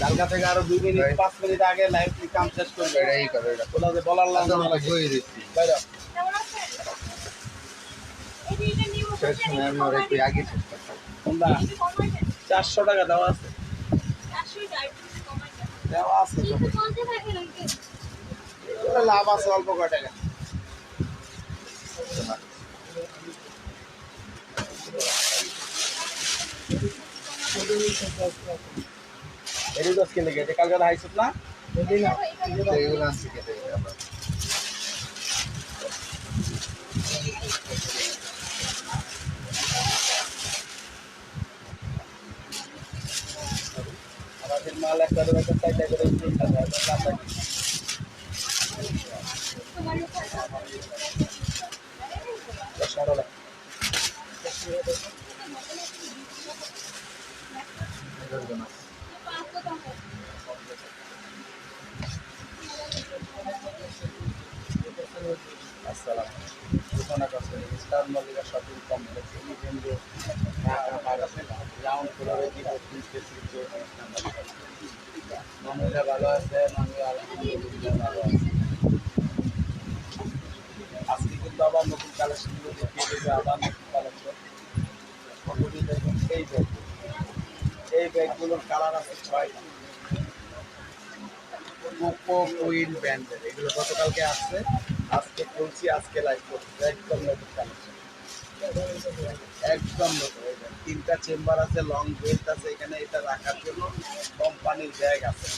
কালকা থেকে আরও দুই মিনিট পাঁচ মিনিট আগে লাইভ কাম শেষ করবে। এটাই করো এটা। ওটা যে বলার আচ্ছা, লাগবে দিচ্ছি। বাইরে তোমরা চারশো টাকা দেওয়া আছে। দেওয়া আছে তো। ওটা লাভ আছে অল্প কয় টাকা এটি দশ কিলো গেছে কালকে হাইসুট না এগুলো আনছি কেটে আমরা আমাদের মাল একটা দেবে একটা চারটা করে তিনটা দেয় তো লাভ থাকে। দশ টাকা লাগে। এগুলো না আসসালাম ঘোষণা করছেন স্টার মল্লিকা শপিং কমপ্লেক্স এই কেন্দ্র ঢাকা বাগাসে গ্রাউন্ড ফ্লোরে কি বত্রিশকে সিটে মানুষরা ভালো আছে মানুষ আলহামদুলিল্লাহ ভালো আছে আজকে কিন্তু আবার নতুন কালেকশনগুলো দেখিয়ে দেবে আবার নতুন কালেকশন অলরেডি দেখুন এই ব্যাগ এই ব্যাগগুলোর কালার আছে ছয়টা কোকো কুইন ব্র্যান্ডের, এগুলো গতকালকে আসছে, আজকে খুলছি, আজকে লাইভ করছি, একদম নতুন কালেকশন একদম নতুন তিনটা চেম্বার আছে লং বেল্ট আছে, এখানে এটা রাখার জন্য কোম্পানির ব্যাগ আছে।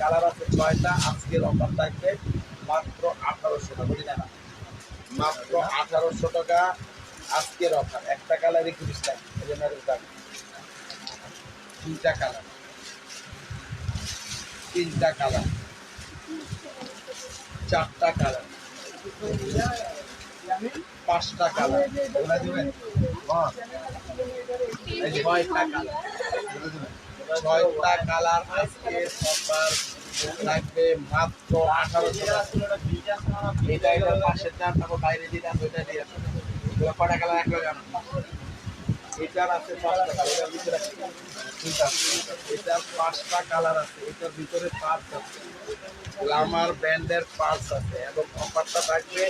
কালার আছে ছয়টা, আজকের অফার থাকবে মাত্র আঠারোশো টাকা, বুঝলি না? মাত্র আঠারোশো টাকা আজকের অফার একটা কালারই তিরিশ টাকা এই জন্য দাম তিনটা কালার। তিনটা কালার। চারটা কালার। পাঁচটা কালার। দিবেন? ছয়টা কালার। ছয়টা কালার আজকে সবার লাগবে মাত্র আঠারোশো এটা এটা পাশের দাম তারপর বাইরে দিলাম ওইটা দিয়ে কটা কালার এক লাগানো এটার আছে পাঁচটা কালার ভিতরে এটার পাঁচটা কালার আছে, এটার ভিতরে পাঁচ আছে। গ্লামার ব্র্যান্ডের পার্স আছে এবং অফারটা থাকবে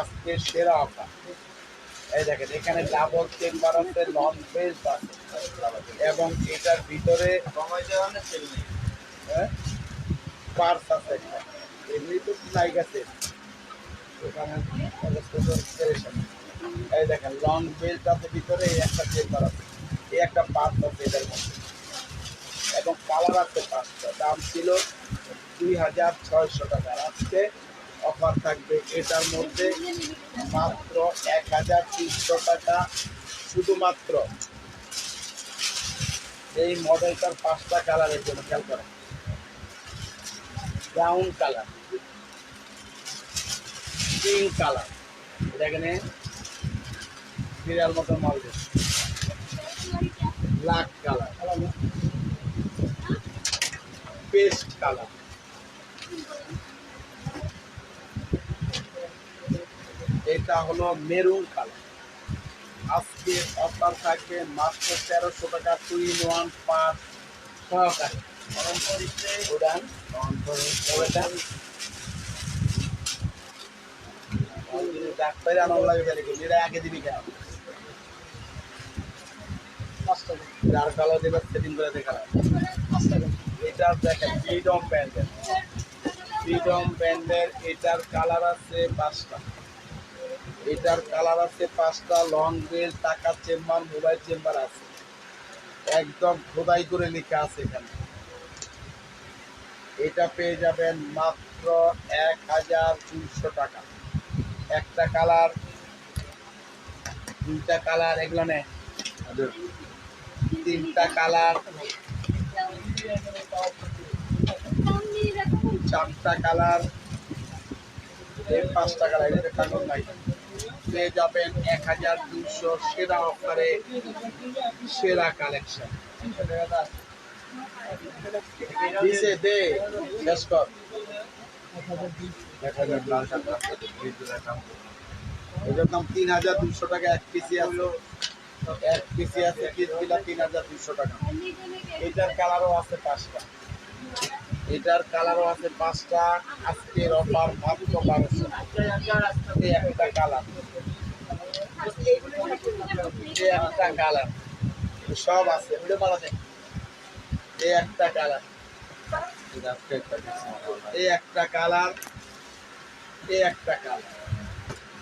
আজকে সেরা অফার। এই দেখেন, এখানে ডাবল চেম্বার আছে নন বেস্ট আছে। এবং এটার ভিতরে হ্যাঁ পার্স আছে একটা। এমনি তো নাই গেছে ওখানে এই দেখেন লং বেল্ট আছে ভিতরে, এই একটা চেম্বার আছে। এই একটা আছে এটার মধ্যে। এবং কালার আছে পাঁচটা। দাম ছিল দুই হাজার ছয়শো টাকা। আর আজকে অফার থাকবে এটার মধ্যে মাত্র এক হাজার তিনশো টাকা। শুধুমাত্র এই মডেলটার পাঁচটা কালারের জন্য, খেয়াল করেন। ব্রাউন কালার পিঙ্ক কালার এটা এখানে সিরিয়াল মতো মাল ব্ল্যাক কালার। Paste colour. এটা হলো মেরুন কালার। আজকে অফার থাকবে মাত্র তেরোশো টাকা টু ইন ওয়ান পাঁচ, সহকারে। উড়ান উড়ান ডাক্তারি লাগে এরা আগে দিবি কেন যার কালো দেবে সেদিন করে দেখা এটা দেখেন ফ্রিডম ব্যান্ডের ফ্রিডম ব্যান্ডের এটার কালার আছে পাঁচটা এটার কালার আছে পাঁচটা লং বেল টাকা চেম্বার মোবাইল চেম্বার আছে একদম খোদাই করে লেখা আছে এখানে এটা পেয়ে যাবেন মাত্র এক হাজার তিনশো টাকা একটা কালার দুইটা কালার এগুলো নে তিনটা কালার, চারটা কালার পাঁচটা কালার এটা কাগজ নাই। পেয়ে যাবেন এক হাজার দুশো সেরা অফারে সেরা কালেকশন এটার দাম তিন হাজার দুশো টাকা এক পিসি আছে। এক পিসি আছে তিন হাজার দুশো টাকা। এটার কালারও আছে পাঁচটা। এটার কালারও আছে পাঁচটা। আজকের অফার মাত্র বারোশো। একটা কালার একটা কালার সব আছে। এই একটা কালার এই একটা কালার এই একটা কালার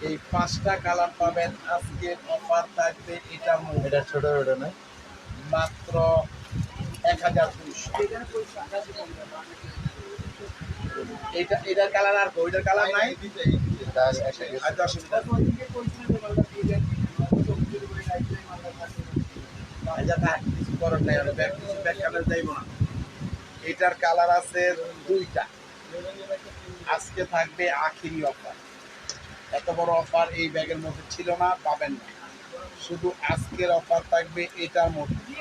এই পাঁচটা কালার পাবেন। আজকে অফার থাকবে এটা এটা ছোট ওটা না মাত্র এক হাজার দুইশো। এটা এটার কালার আর ওইটার কালার নাই। এটার কালার আছে দুইটা। আজকে থাকবে আখিরি অফার এত বড় অফার এই ব্যাগের মধ্যে ছিল না, পাবেন না। শুধু আজকের অফার থাকবে এটার মধ্যে।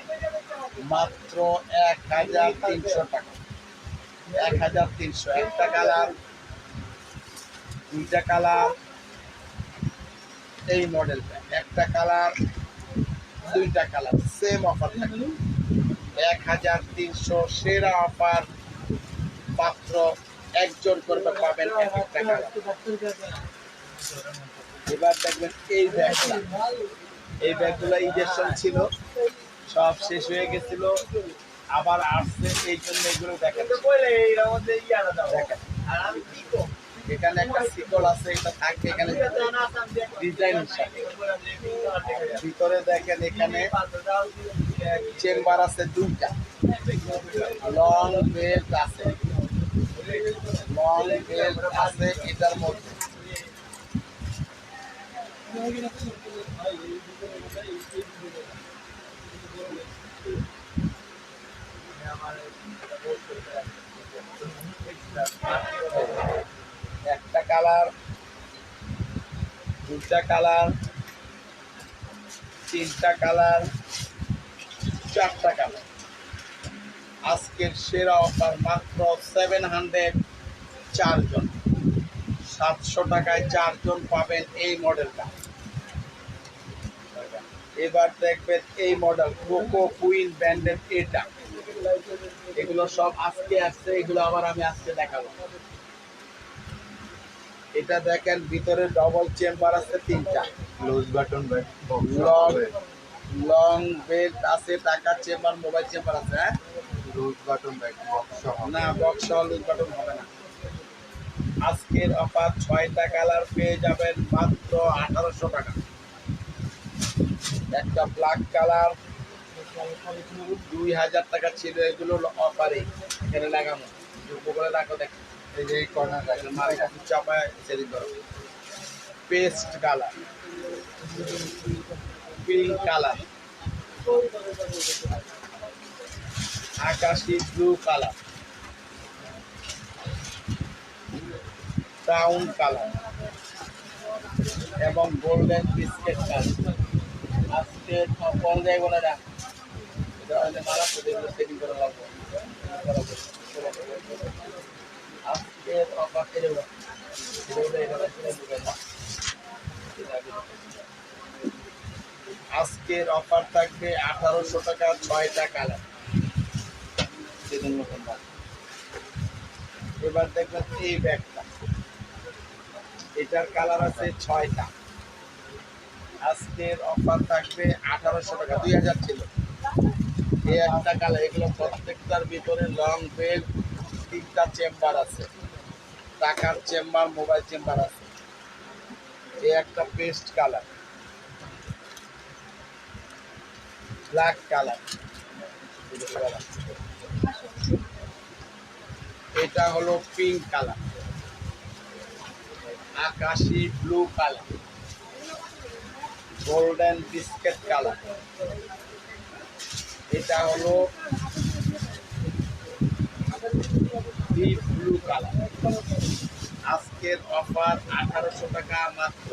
মাত্র এক হাজার তিনশো টাকা। এক হাজার তিনশো। একটা কালার, দুইটা কালার, এই মডেলটা একটা কালার, দুইটা কালার। সেম অফার থাকবে। এক হাজার তিনশো সেরা অফার মাত্র একজন করবে পাবেন এক একটা কালার। এবার দেখবেন এই ব্যাগটা এই ব্যাগগুলো ইঞ্জেকশন ছিল সব শেষ হয়ে গেছিল আবার আসছে এই জন্য এগুলো দেখেন দেখেন এখানে একটা শিকল আছে এটা থাকবে এখানে। ডিজাইন হিসাবে। ভিতরে দেখেন এখানে চেম্বার আছে দুইটা। লং বেল্ট আছে। লং বেল্ট আছে এটার মধ্যে। একটা কালার, দুটা কালার, তিনটা কালার, চারটা কালার। আজকের সেরা অফার মাত্র সেভেন হান্ড্রেড চারজন। সাতশো টাকায় চারজন পাবেন এই মডেলটা। এবার দেখবেন এই মডেল কোকো কুইন ব্র্যান্ডের এটা। এগুলো সব আজকে আসছে এগুলো আবার আমি আজকে দেখাবো। এটা দেখেন ভিতরে ডবল চেম্বার আছে তিনটা। Loose button long long belt আছে টাকার চেম্বার মোবাইল চেম্বার আছে হ্যাঁ? লুজ বাটন ব্যাগ বক্স না বক্স লুজ বাটন হবে না। আজকের অফার ছয়টা কালার পেয়ে যাবেন মাত্র আঠারোশো টাকা। একটা ব্ল্যাক কালার দুই হাজার টাকা ছিল এগুলো অফারে এখানে লাগানো। উপরে রাখো, দেখ। এই যে কর্নার চাপায় করো পেস্ট কালার পিঙ্ক কালার আকাশি ব্লু কালার ব্রাউন কালার এবং গোল্ডেন বিস্কেট কালার আজকে ফল যাইব না। এটা হলে মারা আজকের অফার থাকবে আঠারোশো টাকা ছয়টা কালার এবার দেখবেন এই ব্যাগটা। এটার কালার আছে ছয়টা। আজকের অফার থাকবে আঠারোশো টাকা, দুই হাজার ছিল। এই একটা কালার, এগুলো প্রত্যেকটার ভিতরে লং বেল্ট তিনটা চেম্বার আছে। টাকার চেম্বার মোবাইল চেম্বার আছে। এই একটা পেস্ট কালার। Black colour. এটা হলো পিঙ্ক কালার। আকাশি blue colour. Golden biscuit colour এটা হলো ব্লু কালার আজকের অফার আঠারোশো টাকা মাত্র।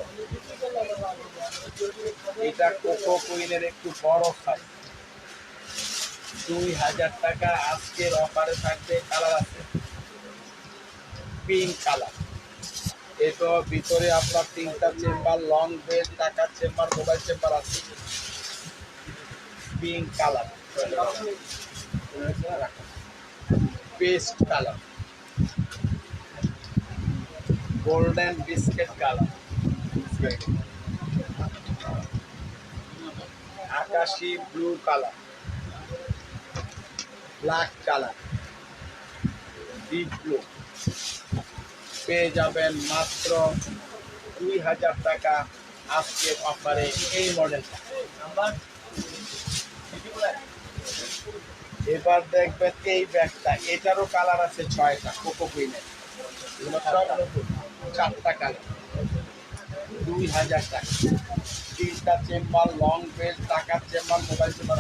এটা কোকো কুইনের একটু বড় সাইজ দুই হাজার টাকা আজকের অফারে থাকবে কালার আছে। পিঙ্ক কালার এটা ভিতরে আপনার তিনটা চেম্বার লং বেড টাকার চেম্বার মোবাইল চেম্বার আছে। Pink colour paste colour golden biscuit colour আকাশি blue colour black colour deep blue পেয়ে যাবেন মাত্র দুই হাজার টাকা আজকের অফারে এই মডেলটা এবার দেখবেন এই ব্যাগটা, এটারও কালার আছে ছয়টা কোকো কুইনের চারটা কালার দুই হাজার টাকা। তিনটা চেম্বার লং বেল টাকার chamber mobile chamber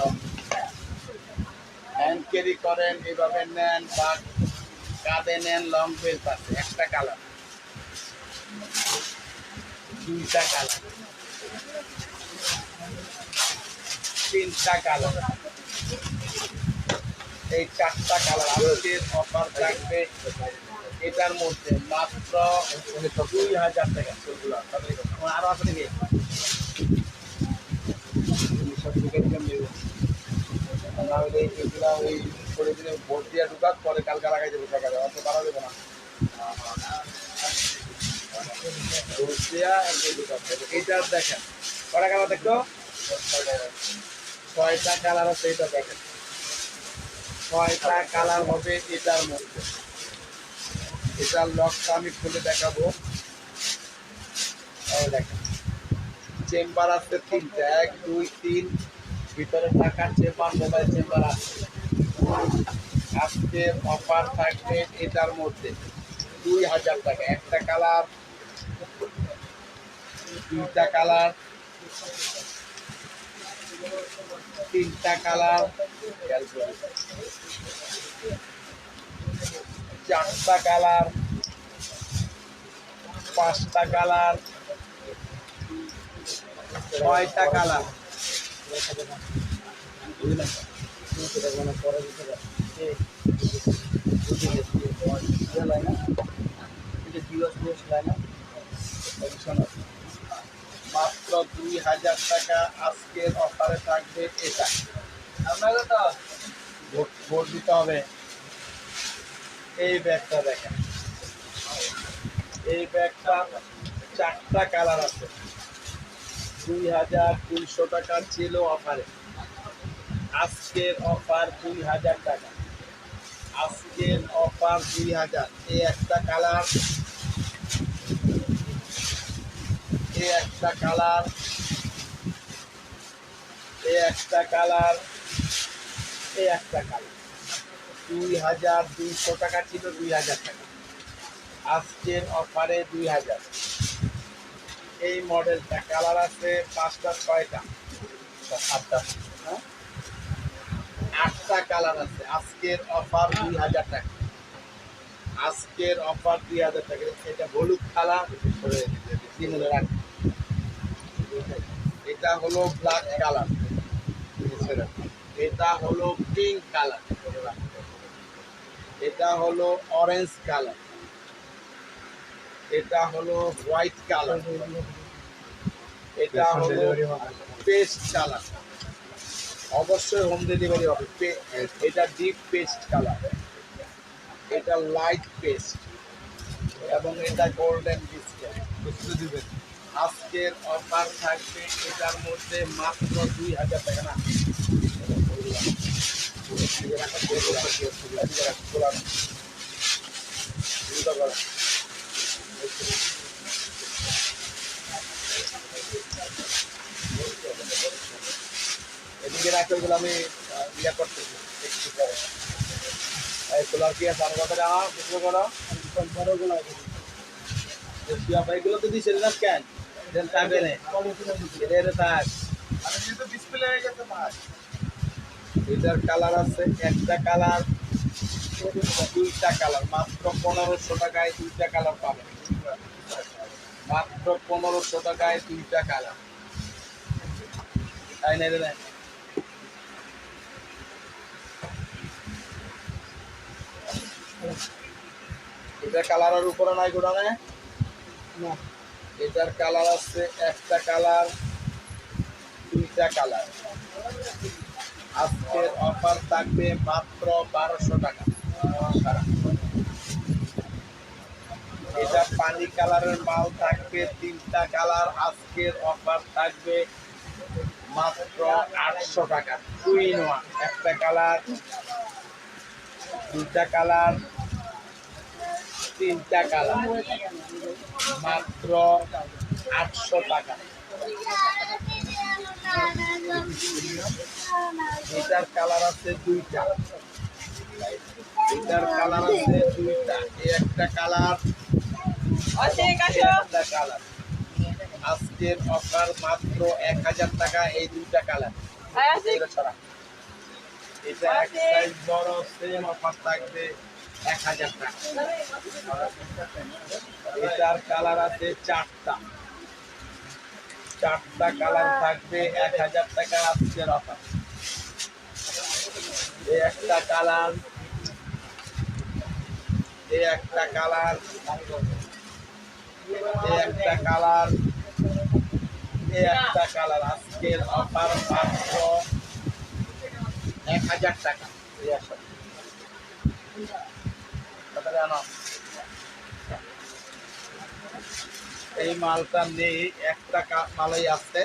hand carry করেন, এভাবে নেন বা কাঁধে নেন লং বেল্ট আছে একটা কালার দুইটা কালার তিনটা কালার এই চারটা কালার আজকের অফার থাকবে। এটার মধ্যে মাত্র দুই হাজার টাকা। আরও আছে নাকি? সার্টিফিকেট করে দিলে ভোট দিয়ে ঢুকাত পরে কালকে লাগাই দেবো টাকা অত বাড়া দেবো না। এইটার দেখেন। কটা কালার দেখতো ছয়টা কালার আছে এটা দেখেন। ছয়টা কালার হবে এটার মধ্যে। এটার লকটা আমি খুলে দেখাবো। দেখেন। চেম্বার আছে তিনটা, এক, দুই, তিন। ভিতরে থাকার চেম্বার, মোবাইল চেম্বার আছে। আজকের অফার থাকবে এটার মধ্যে দুই হাজার টাকা। একটা কালার, দুইটা কালার, তিনটা কালার, চারটা কালার, পাঁচটা কালার, ছয়টা কালার। মাত্র দুই হাজার টাকা আজকের অফারে থাকবে এটা আপনাকে তো ভোট ভোট দিতে হবে এই ব্যাগটা দেখেন। এই ব্যাগটা চারটা কালার আছে। দুই হাজার দুইশো টাকা ছিল অফারে আজকের অফার দুই হাজার টাকা। আজকের অফার দুই হাজার এই একটা কালার এই একটা কালার এই একটা কালার এই একটা কালার দুই হাজার দুইশো টাকা ছিল দুই হাজার টাকা। আজকের অফারে দুই হাজার এই মডেলটা কালার আছে পাঁচটা, ছয়টা। সাতটা হ্যাঁ? আটটা কালার আছে। আজকের অফার দুই হাজার টাকা। আজকের অফার দুই হাজার টাকা। এটা হলুদ কালার হাজার আট। এটা হলো ব্ল্যাক কালার। এটা হলো পিঙ্ক কালার। এটা হলো অরেঞ্জ কালার। এটা হলো হোয়াইট কালার। এটা হলো পেস্ট কালার। অবশ্যই হোম ডেলিভারি হবে। এটা ডিপ পেস্ট কালার এটা লাইট পেস্ট এবং এটা গোল্ডেন বিস্কিট আজকের অফার থাকবে এটার মধ্যে মাত্র দুই হাজার টাকা না। রাখতে ওইগুলো আমি ইয়ে করতেছি একটু এগুলো কি আছে? আমার কথা জানা বুঝতে পারো বড়গুলো এগুলো তো দিছে না স্ক্যান দেন থাকবে না এদের থাক এটার কালার আছে একটা কালার দুইটা কালার মাত্র পনেরোশো টাকায় দুইটা কালার পাবেন মাত্র পনেরোশো টাকায় দুইটা কালার তাই না এটা কালারের উপরে নাই গোডানে না। এটার কালার আছে একটা কালার দুইটা কালার আজকের অফার থাকবে মাত্র বারোশো টাকা। এটা পানি কালারের মাল থাকবে তিনটা কালার আজকের অফার থাকবে মাত্র আটশো টাকা। ওয়ান একটা কালার দুইটা কালার তিনটা কালার। মাত্র আটশো টাকা। এটার কালার আছে দুইটা। এটার কালার আছে দুইটা। এই একটা কালার একটা কালার। আজকের অফার মাত্র এক হাজার টাকা এই দুইটা কালার। এটা ছাড়া। এটা এক সাইজ বড় সেম অফার থাকবে। এক হাজার টাকা। এটার কালার আছে চারটা। চারটা কালার থাকবে এক হাজার টাকা আজকের অফার এই একটা কালার এই একটা কালার এই একটা কালার এই একটা কালার। আজকের অফার মাত্র এক হাজার টাকা। এই মালটা নেই একটা মালাই আছে।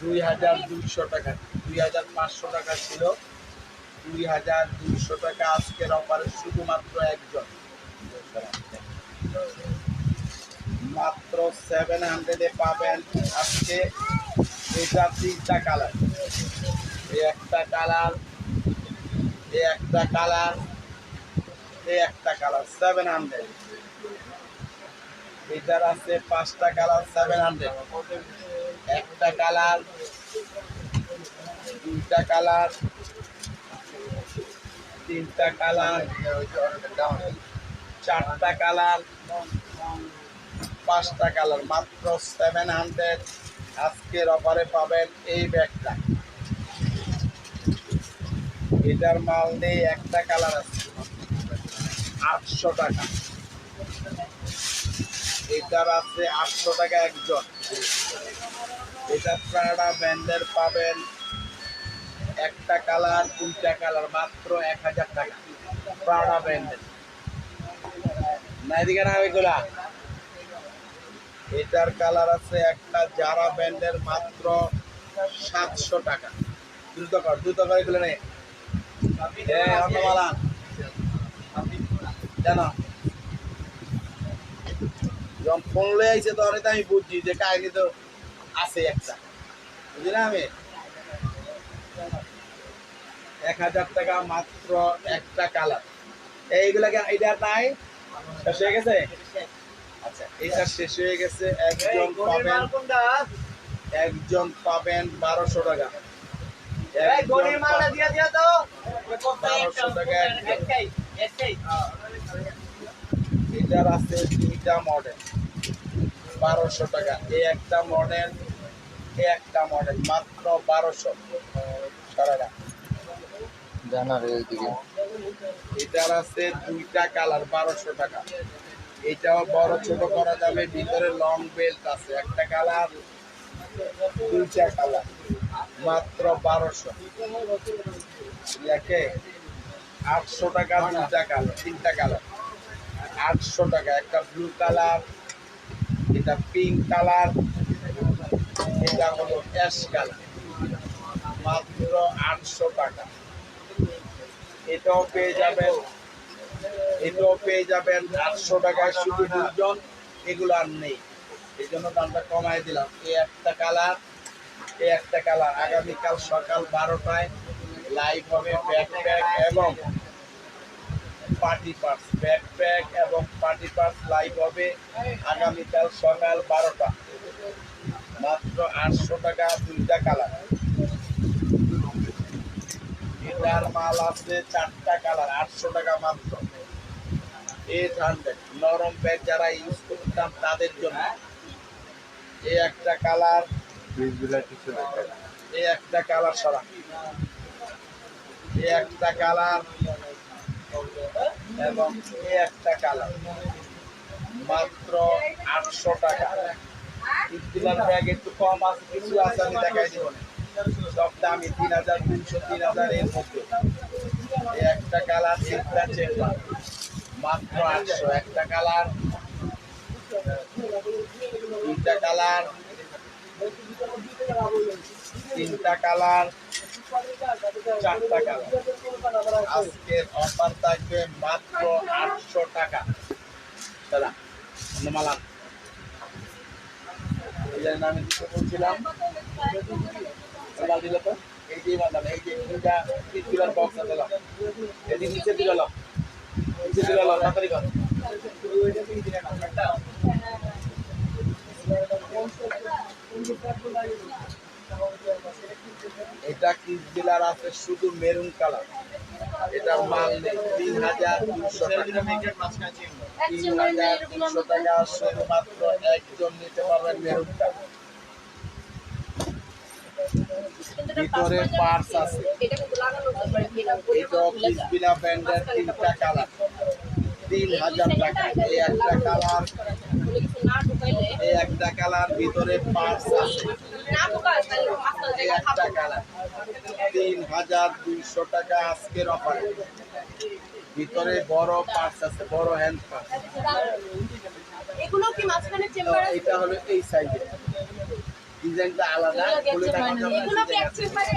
দুই হাজার দুইশো টাকা, দুই হাজার পাঁচশো টাকা ছিল। দুই হাজার দুইশো টাকা আজকের অফারে শুধুমাত্র একজন। মাত্র সেভেন হান্ড্রেডে পাবেন আজকে এটা তিনটা কালার এই একটা কালার এই একটা কালার একটা কালার সেভেন হান্ড্রেড এটার আছে পাঁচটা কালার সেভেন হান্ড্রেড একটা কালার, দুইটা কালার, তিনটা কালার, চারটা কালার, পাঁচটা কালার। মাত্র সেভেন হান্ড্রেড আজকের অফারে পাবেন এই ব্যাগটা। এটার মাল নেই, একটা কালার আছে। আটশো টাকা। এটার আছে আটশো টাকা একজন। এটা প্রাডা ব্র্যান্ডের পাবেন একটা কালার, দুইটা কালার, মাত্র এক হাজার টাকা। প্রাডা ব্র্যান্ডের না না, এগুলা। এটার কালার আছে একটা জারা ব্র্যান্ডের মাত্র সাতশো টাকা। দ্রুত কর, দ্রুত করে এগুলো নে। হ্যাঁ জানো? যখন ফোন লয়ে আইছে তো আমি বুঝছি যে কাহিনী তো আছে একটা। বুঝলি না আমি? এক হাজার টাকা মাত্র একটা কালার এইগুলা নাই? শেষ হয়ে গেছে? আচ্ছা এটা শেষ হয়ে গেছে। একজন পাবেন একজন পাবেন বারোশো টাকা। একজন পাবেন এটার আছে দুইটা মডেল বারোশো টাকা। এই একটা মডেল এই একটা মডেল মাত্র বারোশো। টাকা জানার এইদিকে এটার আছে দুইটা কালার বারোশো টাকা। এটাও বড় ছোট করা যাবে। ভিতরে লং বেল্ট আছে। একটা কালার দুইটা কালার মাত্র বারোশো। আটশো টাকা দুইটা কালার তিনটা কালার আটশো টাকা। একটা ব্লু কালার এটা পিঙ্ক কালার এটা হলো অ্যাশ কালার মাত্র আটশো টাকা। এটাও পেয়ে যাবেন, এটাও পেয়ে যাবেন আটশো টাকায় শুধু দুজন এগুলো আর নেই। এই জন্য দামটা কমাই দিলাম। এই একটা কালার এই একটা কালার আগামীকাল সকাল বারোটায় লাইভ হবে ব্যাকপ্যাক এবং পার্টি পার্স ব্যাকপ্যাক এবং পার্টি পার্স লাইভ হবে আগামীকাল সকাল বারোটা। মাত্র আটশো টাকা দুইটা কালার এটার মাল আছে চারটা কালার আটশো টাকা মাত্র। এইট হান্ড্রেড নরম ব্যাগ যারা ইউজ করতাম তাদের জন্য। এই একটা কালার এই একটা কালার সারা এই একটা কালার এবং এই একটা কালার। মাত্র আটশো টাকা। ইস্তিলার ব্যাগ একটু কম আছে, কিছু আছে, আমি দেখাই দিব সব দামি, তিন হাজার তিনশো তিন হাজার এর মধ্যে। এই একটা কালার তিনটা চেম্বার মাত্র আটশো, একটা কালার তিনটা কালার তিনটা কালার মাত্র আটশো টাকা দাদা মালা এই যে আমি দিতে দিল তো এই যে মাল এই বক্স লাও। এই নিচে দিল। নিচে দিল তাড়াতাড়ি কর। এটা বিলার আছে? শুধু মেরুন কালার। এটার মাল নেই। তিন হাজার দুশো টাকা। তিন হাজার। তিনশো টাকা। শুধুমাত্র একজন নিতে পারবেন মেরুন কালার। ভিতরে পার্স আছে। এটা ব্যান্ডের তিনটা কালার। তিন হাজার টাকা। এই একটা কালার এই একটা কালার ভিতরে পার্স আছে। তিন হাজার দুইশো টাকা আজকের অফারে ভিতরে বড় পার্স আছে বড় হ্যান্ড পার্স এগুলো কি মাঝখানে চেম্বার আছে? এটা হলো এই সাইজে ডিজাইনটা আলাদা খুলে দেখা যাবে। এগুলো কি এক চেম্বারে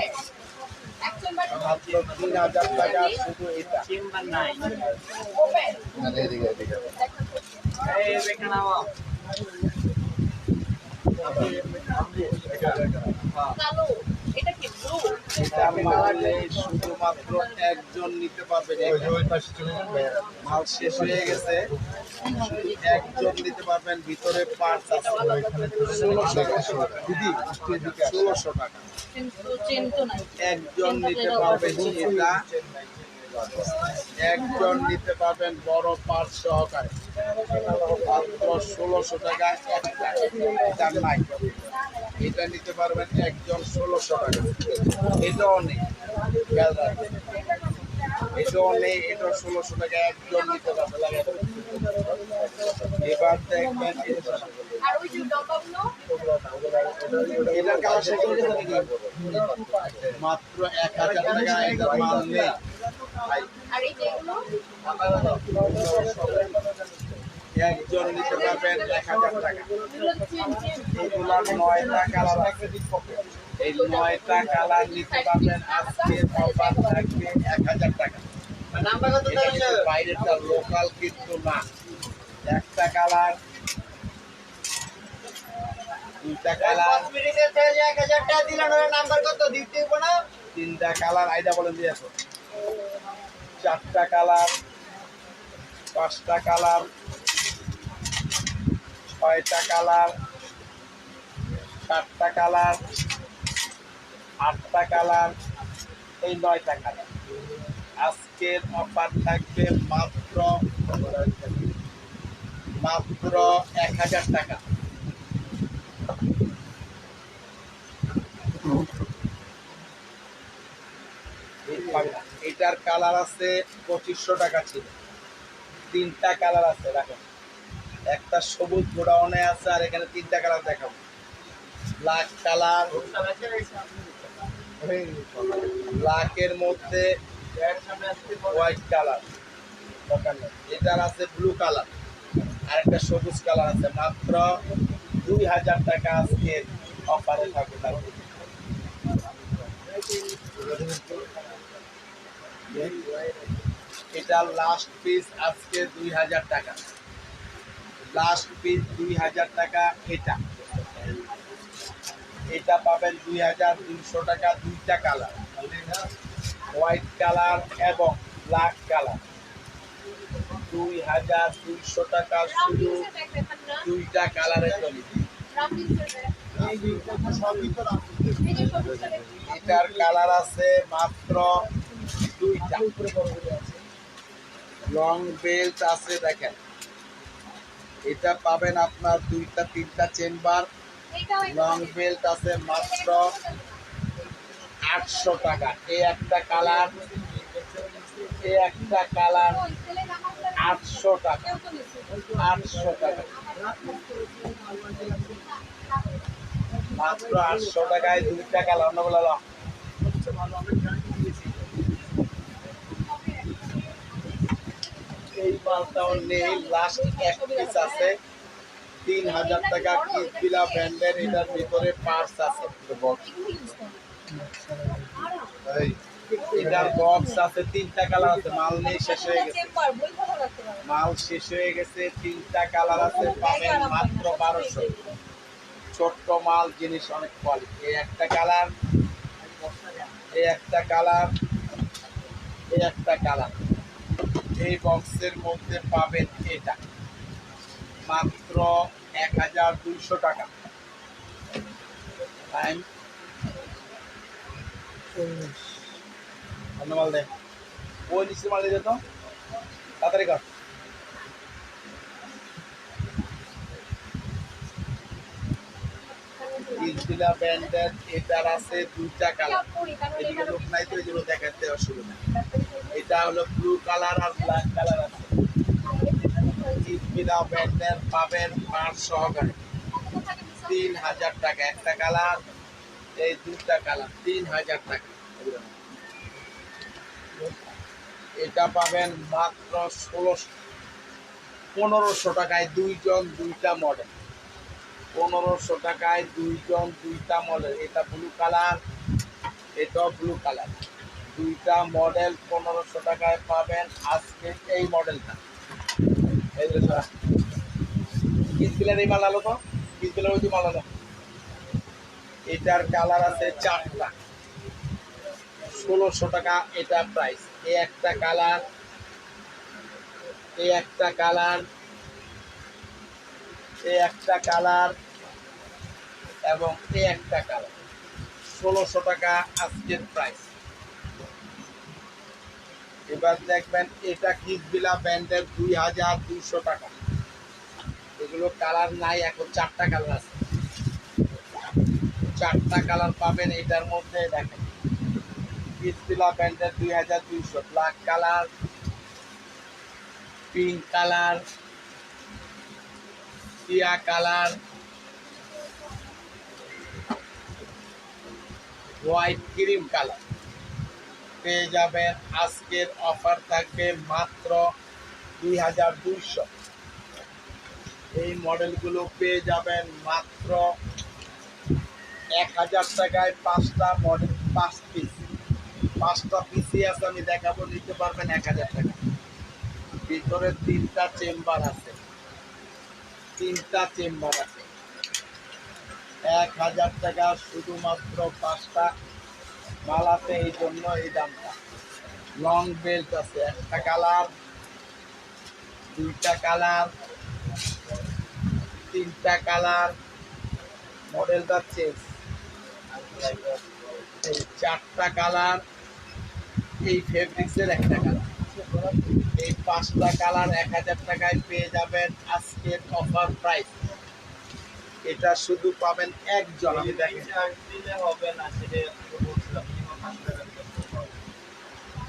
এক চেম্বারে মাত্র তিন হাজার টাকা শুধু এটা। ওপেন এদিকে, এদিকে। মারলে শুধুমাত্র একজন নিতে পারবে। মাল শেষ হয়ে গেছে একজন নিতে পারবেন ভিতরে পার্স দিদি ষোলোশো টাকা একজন নিতে পারবেন একজন নিতে পারবেন বড় পার্স সহকারে ষোলোশো টাকা এটা নাই এটা নিতে পারবেন একজন ষোলোশো টাকা এটাও নেই খেয়াল রাখবেন। এটা ষোলোশো টাকা একজন নিতে এবার দেখবেন এটা। এটার? মাত্র এক হাজার টাকা এটার মাল নেই আর এই একজন নিতে পারবেন এক হাজার টাকা। এগুলার নয়টা কালার আছে এই নয়টা কালার নিতে পারবেন আজকে অফার থাকবে এক হাজার টাকা। বাইরেরটা লোকাল কিন্তু না। একটা কালার দুইটা কালার তিনটা কালার আইডা বলেন দিয়ে আসো। চারটা কালার পাঁচটা কালার ছয়টা কালার, সাতটা কালার, আটটা কালার, এই নয়টা কালার। আজকের অফার থাকবে মাত্র মাত্র এক হাজার টাকা। এটার কালার আছে পঁচিশশো টাকা ছিল। তিনটা কালার আছে দেখো একটা সবুজ গোডাউনে আছে আর এখানে তিনটা কালার দেখাবো। ব্ল্যাক কালার ব্ল্যাকের মধ্যে হোয়াইট কালার এটার আছে ব্লু কালার আর একটা সবুজ কালার আছে। মাত্র দুই হাজার টাকা আজকে অফারে থাকবে এটা লাস্ট পিস আজকে দুই হাজার টাকা। লাস্ট পিস দুই হাজার টাকা এটা। এটা পাবেন দুই হাজার দুইশো টাকা, দুইটা কালার হোয়াইট কালার এবং ব্ল্যাক কালার দুই হাজার দুইশো টাকা শুধু দুইটা কালারের জন্য। এটার কালার আছে মাত্র দুইটা। লং বেল্ট আছে, দেখেন। এটা পাবেন আপনার দুইটা, তিনটা চেম্বার। লং বেল্ট আছে মাত্র আটশো টাকা। এই একটা কালার এই একটা কালার আটশো টাকা। আটশো টাকা। মাত্র আটশো টাকায় দুইটা কালার। অন্য বলে দাও। এই মালটাও নেই। লাস্ট এক পিস আছে। তিন হাজার টাকা কিসবিলা ব্র্যান্ডের এটার ভিতরে পার্স আছে এই, এটার বক্স আছে, তিনটা কালার আছে। মাল নেই শেষ হয়ে গেছে। মাল শেষ হয়ে গেছে। তিনটা কালার আছে, পাবেন মাত্র বারোশো। ছোট্ট মাল, জিনিস অনেক কোয়ালিটি এই একটা কালার এই একটা কালার এই একটা কালার এই বক্সের মধ্যে পাবেন এটা। মাত্র এক হাজার দুইশো টাকা। টাইম অন্য মাল দে ওই নিচে মাল দিয়ে তো তাড়াতাড়ি কর। ইনফিলা ব্র্যান্ডের এটার আছে দুইটা কালার এদিকে নাই তো জন্য দেখাতে অসুবিধা। এটা হলো ব্লু কালার আর ব্ল্যাক কালার আছে। ইনফিলা ব্র্যান্ডের পাবেন পাঁচ সহকারে। তিন হাজার টাকা, একটা কালার এই দুটা কালার তিন হাজার টাকা। এটা পাবেন মাত্র ষোলোশো পনেরোশো টাকায় দুইজন, দুইটা মডেল পনেরোশো টাকায় দুইজন, দুইটা মডেল এটা ব্লু কালার এটাও ব্লু কালার দুইটা মডেল পনেরোশো টাকায় পাবেন আজকে এই মডেলটা। কিসবিলের এই মাল আলো তো? কিসবিলের ওই মাল আলো। এটার কালার আছে চারটা। ষোলোশো টাকা এটা প্রাইস এই একটা কালার এই একটা কালার এই একটা কালার এবং এই একটা কালার ষোলোশো টাকা আজকের প্রাইস এবার দেখবেন এটা কিসবিলা ব্যান্ডের দুই হাজার দুশো টাকা। এগুলো কালার নাই, এখন চারটা কালার আছে। চারটা কালার পাবেন এটার মধ্যে, দেখেন। কিসবিলা ব্যান্ডের দুই হাজার দুইশো ব্ল্যাক কালার পিঙ্ক কালার টিয়া কালার হোয়াইট ক্রিম কালার। পেয়ে যাবেন। আজকের অফার থাকবে মাত্র দুই হাজার দুইশো। এই মডেলগুলো পেয়ে যাবেন মাত্র এক হাজার টাকায় পাঁচটা মডেল, পাঁচ পিস। পাঁচটা পিসই আছে, আমি দেখাবো, নিতে পারবেন এক হাজার টাকা। ভিতরে তিনটা চেম্বার আছে। তিনটা চেম্বার আছে। এক হাজার টাকা শুধুমাত্র পাঁচটা মাল আছে এই জন্য এই দামটা। লং বেল্ট আছে, একটা কালার দুইটা কালার তিনটা কালার মডেলটা চেঞ্জ চারটা কালার এই ফেব্রিক্সের একটা কালার এই পাঁচটা কালার এক হাজার টাকায় পেয়ে যাবেন আজকের অফার প্রাইস এটা শুধু পাবেন একজন। আমি দেখেন।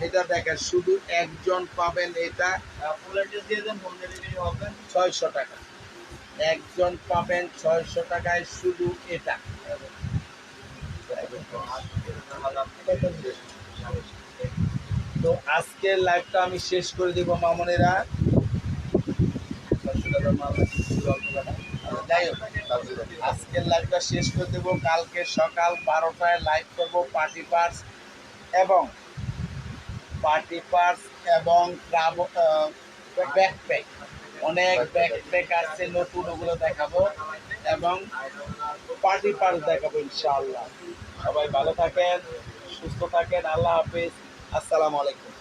এটা দেখেন, শুধু একজন পাবেন এটা ছয়শো টাকা। একজন পাবেন ছয়শো টাকায় শুধু এটা। তো আজকের লাইভটা আমি শেষ করে দিব, মামনেরা। যাই হোক, আজকের লাইভটা শেষ করে দেবো। কালকে সকাল বারোটায় লাইভ করব পার্টি পার্স এবং পার্টি পার্স এবং ব্যাকপ্যাক অনেক ব্যাকপ্যাক আসছে নতুন ওগুলো দেখাবো এবং পার্টি পার্স দেখাবো ইনশাআল্লাহ। সবাই ভালো থাকেন, সুস্থ থাকেন, আল্লাহ হাফিজ। আসসালামু আলাইকুম।